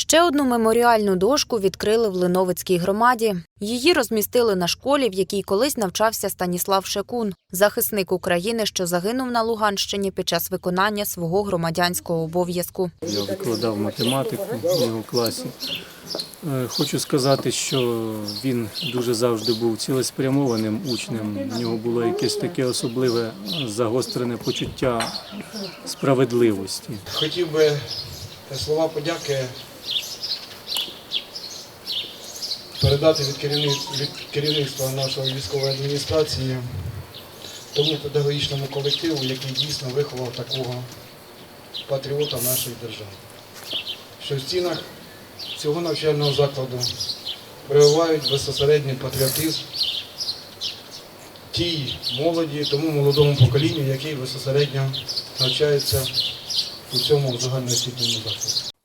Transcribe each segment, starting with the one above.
Ще одну меморіальну дошку відкрили в Линовицькій громаді. Її розмістили на школі, в якій колись навчався Станіслав Шекун, захисник України, що загинув на Луганщині під час виконання свого громадянського обов'язку. Я викладав математику в його класі. Е, Хочу сказати, що він дуже завжди був цілеспрямованим учнем. У нього було якесь таке особливе загострене почуття справедливості. Хотів би слова подяки передати від, керівни- від керівництва нашої військової адміністрації тому педагогічному колективу, який дійсно виховав такого патріота нашої держави. Що в стінах цього навчального закладу прививають безпосередній патріотизм тій молоді, тому молодому поколінню, який безпосередньо навчається у цьому загальноосвітньому закладі.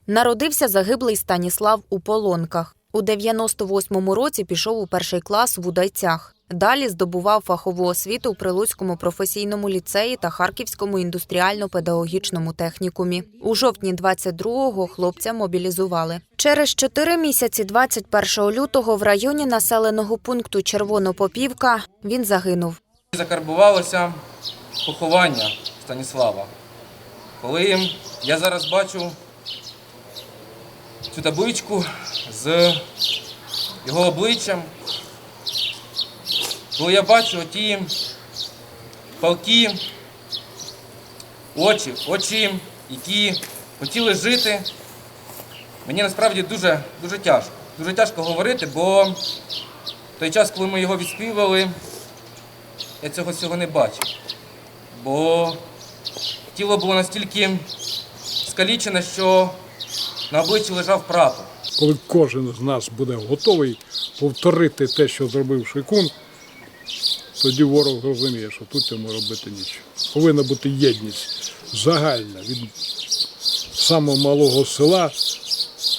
Народився загиблий Станіслав у Полонках. У 98-му році пішов у перший клас в Удайцях. Далі здобував фахову освіту у Прилуцькому професійному ліцеї та Харківському індустріально-педагогічному технікумі. У жовтні 22-го хлопця мобілізували. Через чотири місяці, 21 лютого, в районі населеного пункту Червонопопівка він загинув. Закарбувалося поховання Станіслава. Коли я зараз бачу цю табличку з його обличчям, коли я бачу ті палки очі, очі, які хотіли жити, мені насправді дуже, дуже тяжко. Дуже тяжко говорити, бо в той час, коли ми його відспівали, я цього всього не бачив. Бо тіло було настільки скалічене, що на обличчі лежав прапор. коли кожен з нас буде готовий повторити те, що зробив Шикун, тоді ворог розуміє, що тут йому робити нічого. Повинна бути єдність загальна від самого малого села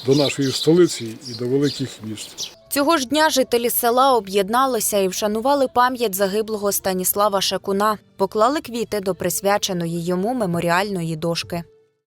до нашої столиці і до великих міст. Цього ж дня жителі села об'єдналися і вшанували пам'ять загиблого Станіслава Шекуна, поклали квіти до присвяченої йому меморіальної дошки.